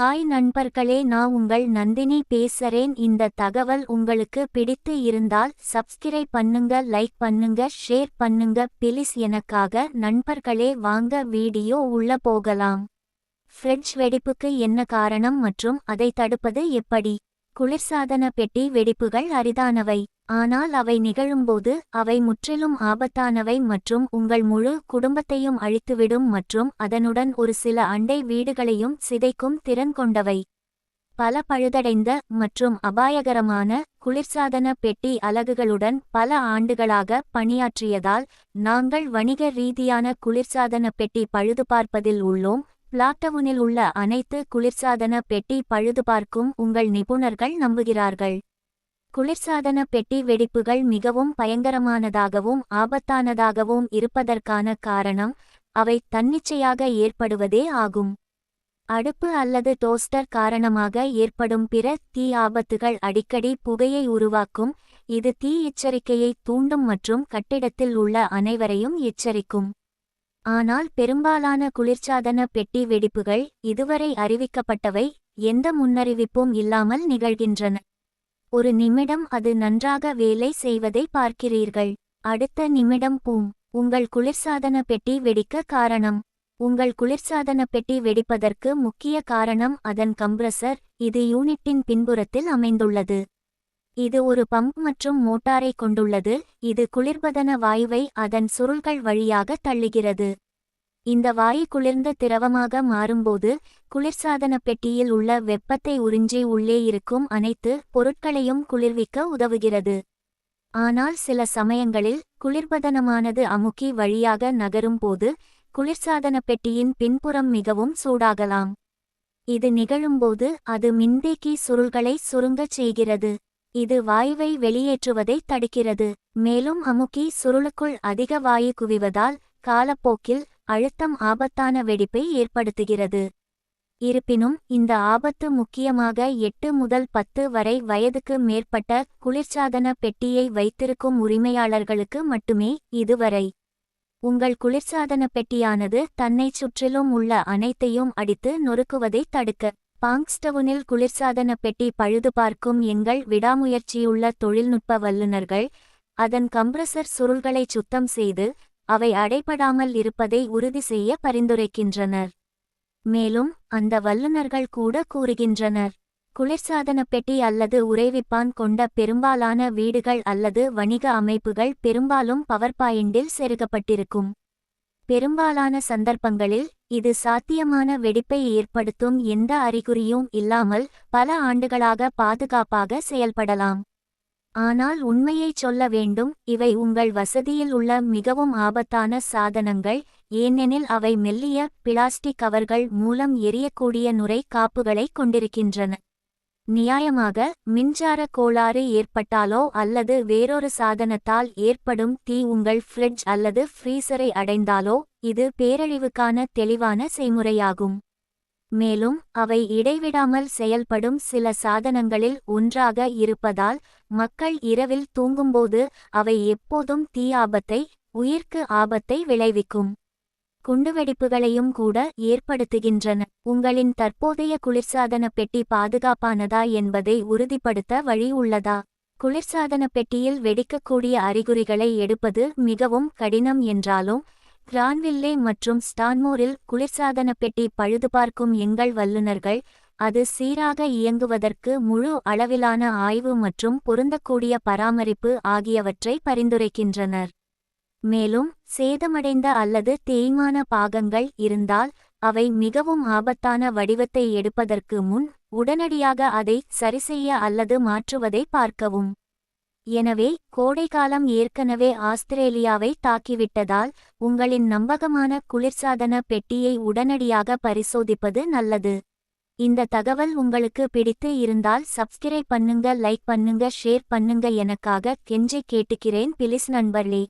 Hi நண்பர்களே நான் உங்கள் நந்தினி பேசுறேன். இந்த தகவல் உங்களுக்கு பிடித்து இருந்தால் சப்ஸ்கிரைப் பண்ணுங்க லைக் பண்ணுங்க ஷேர் பண்ணுங்க. பிலிஸ் எனக்காக நண்பர்களே வாங்க வீடியோ உள்ள போகலாம். ஃப்ரெட்ஜ் வெடிப்புக்கு என்ன காரணம் மற்றும் அதை தடுப்பது எப்படி? குளிர்சாதன பெட்டி வெடிப்புகள் அரிதானவை. ஆனால் அவை நிகழும்போது அவை முற்றிலும் ஆபத்தானவை மற்றும் உங்கள் முழு குடும்பத்தையும் அழித்துவிடும் மற்றும் அதனுடன் ஒரு சில அண்டை வீடுகளையும் சிதைக்கும் திறன் கொண்டவை. பல பழுதடைந்த மற்றும் அபாயகரமான குளிர்சாதன பெட்டி அலகுகளுடன் பல ஆண்டுகளாக பணியாற்றியதால் நாங்கள் வணிக ரீதியான குளிர்சாதன பெட்டி பழுதுபார்ப்பதில் உள்ளோம் பிளாட்டவுனில் உள்ள அனைத்து குளிர்சாதன பெட்டி பழுதுபார்க்கும் உங்கள் நிபுணர்கள் நம்புகிறார்கள். குளிர்சாதன பெட்டி வெடிப்புகள் மிகவும் பயங்கரமானதாகவும் ஆபத்தானதாகவும் இருப்பதற்கான காரணம் அவை தன்னிச்சையாக ஏற்படுவதே ஆகும். அடுப்பு அல்லது டோஸ்டர் காரணமாக ஏற்படும் பிற தீ ஆபத்துகள் அடிக்கடி புகையை உருவாக்கும் இது தீ எச்சரிக்கையை தூண்டும் மற்றும் கட்டிடத்தில் உள்ள அனைவரையும் எச்சரிக்கும். ஆனால் பெரும்பாலான குளிர்சாதன பெட்டி வெடிப்புகள் இதுவரை அறிவிக்கப்பட்டவை எந்த முன்னறிவிப்பும் இல்லாமல் நிகழ்கின்றன. ஒரு நிமிடம் அது நன்றாக வேலை செய்வதை பார்க்கிறீர்கள். அடுத்த நிமிடம் பூம். உங்கள் குளிர்சாதன பெட்டி வெடிக்க காரணம். உங்கள் குளிர்சாதன பெட்டி வெடிப்பதற்கு முக்கிய காரணம் அதன் கம்ப்ரசர் இது யூனிட்டின் பின்புறத்தில் அமைந்துள்ளது. இது ஒரு பம்ப் மற்றும் மோட்டாரை கொண்டுள்ளது. இது குளிர்பதன வாயுவை அதன் சுருள்கள் வழியாக தள்ளுகிறது. இந்த வாயு குளிர்ந்த திரவமாக மாறும்போது குளிர்சாதன பெட்டியில் உள்ள வெப்பத்தை உறிஞ்சி உள்ளே இருக்கும் அனைத்து பொருட்களையும் குளிர்விக்க உதவுகிறது. ஆனால் சில சமயங்களில் குளிர்பதனமானது அமுக்கி வழியாக நகரும் போது குளிர்சாதன பெட்டியின் பின்புறம் மிகவும் சூடாகலாம். இது நிகழும்போது அது மின்தேக்கி சுருள்களை சுருங்கச் செய்கிறது. இது வாயுவை வெளியேற்றுவதை தடுக்கிறது. மேலும் அமுக்கி சுருளுக்குள் அதிக வாயு குவிவதால் காலப்போக்கில் அழுத்தம் ஆபத்தான வெடிப்பை ஏற்படுத்துகிறது. இருப்பினும் இந்த ஆபத்து முக்கியமாக எட்டு முதல் பத்து வரை வயதுக்கு மேற்பட்ட குளிர்சாதன பெட்டியை வைத்திருக்கும் உரிமையாளர்களுக்கு மட்டுமே இதுவரை. உங்கள் குளிர்சாதன பெட்டியானது தன்னைச் சுற்றிலும் உள்ள அனைத்தையும் அடித்து நொறுக்குவதை தடுக்க. பாங்ஸ்டவுனில் குளிர்சாதன பெட்டி பழுது பார்க்கும் எங்கள் விடாமுயற்சியுள்ள தொழில்நுட்ப வல்லுநர்கள் அதன் கம்ப்ரசர் சுருள்களை சுத்தம் செய்து அவை அடைபடாமல் இருப்பதை உறுதி செய்ய பரிந்துரைக்கின்றனர். மேலும் அந்த வல்லுநர்கள் கூட கூறுகின்றனர் குளிர்சாதன பெட்டி அல்லது உறைவிப்பான் கொண்ட பெரும்பாலான வீடுகள் அல்லது வணிக அமைப்புகள் பெரும்பாலும் பவர் பாயிண்டில் செருகப்பட்டிருக்கும். பெரும்பாலான சந்தர்ப்பங்களில் இது சாத்தியமான வெடிப்பை ஏற்படுத்தும் எந்த அறிகுறியும் இல்லாமல் பல ஆண்டுகளாக பாதுகாப்பாக செயல்படலாம். ஆனால் உண்மையைச் சொல்ல வேண்டும் இவை உங்கள் வசதியில் உள்ள மிகவும் ஆபத்தான சாதனங்கள் ஏனெனில் அவை மெல்லிய பிளாஸ்டிக் கவர்கள் மூலம் எரியக்கூடிய நுரை காப்புகளை கொண்டிருக்கின்றன. நியாயமாக மின்சார கோளாறு ஏற்பட்டாலோ அல்லது வேறொரு சாதனத்தால் ஏற்படும் தீ உங்கள் ஃப்ரிட்ஜ் அல்லது ஃப்ரீசரை அடைந்தாலோ இது பேரழிவுக்கான தெளிவான செய்முறையாகும். மேலும் அவை இடைவிடாமல் செயல்படும் சில சாதனங்களில் ஒன்றாக இருப்பதால் மக்கள் இரவில் தூங்கும்போது அவை எப்போதும் தீ ஆபத்தை உயிர்க்கு ஆபத்தை விளைவிக்கும். குண்டுவெடிப்புகளையும் கூட ஏற்படுத்துகின்றன. உங்களின் தற்போதைய குளிர்சாதன பெட்டி பாதுகாப்பானதா என்பதை உறுதிப்படுத்த வழி உள்ளதா? குளிர்சாதன பெட்டியில் வெடிக்கக்கூடிய அறிகுறிகளை எடுப்பது மிகவும் கடினம் என்றாலும் கிரான்வில்லே மற்றும் ஸ்டான்மோரில் குளிர்சாதன பெட்டி பழுதுபார்க்கும் எங்கள் வல்லுநர்கள் அது சீராக இயங்குவதற்கு முழு அளவிலான ஆய்வு மற்றும் பொருந்தக்கூடிய பராமரிப்பு ஆகியவற்றை பரிந்துரைக்கின்றனர். மேலும் சேதமடைந்த அல்லது தேய்மான பாகங்கள் இருந்தால் அவை மிகவும் ஆபத்தான வடிவத்தை எடுப்பதற்கு முன் உடனடியாக அதை சரிசெய்ய அல்லது மாற்றுவதை பார்க்கவும். எனவே கோடைக்காலம் ஏற்கனவே ஆஸ்திரேலியாவை தாக்கிவிட்டதால் உங்களின் நம்பகமான குளிர்சாதன பெட்டியை உடனடியாக பரிசோதிப்பது நல்லது. இந்த தகவல் உங்களுக்கு பிடித்து இருந்தால் சப்ஸ்கிரைப் பண்ணுங்க லைக் பண்ணுங்க ஷேர் பண்ணுங்க எனக்காக கெஞ்சி கேட்டுக்கிறேன் பிலிஸ் நண்பர்களே.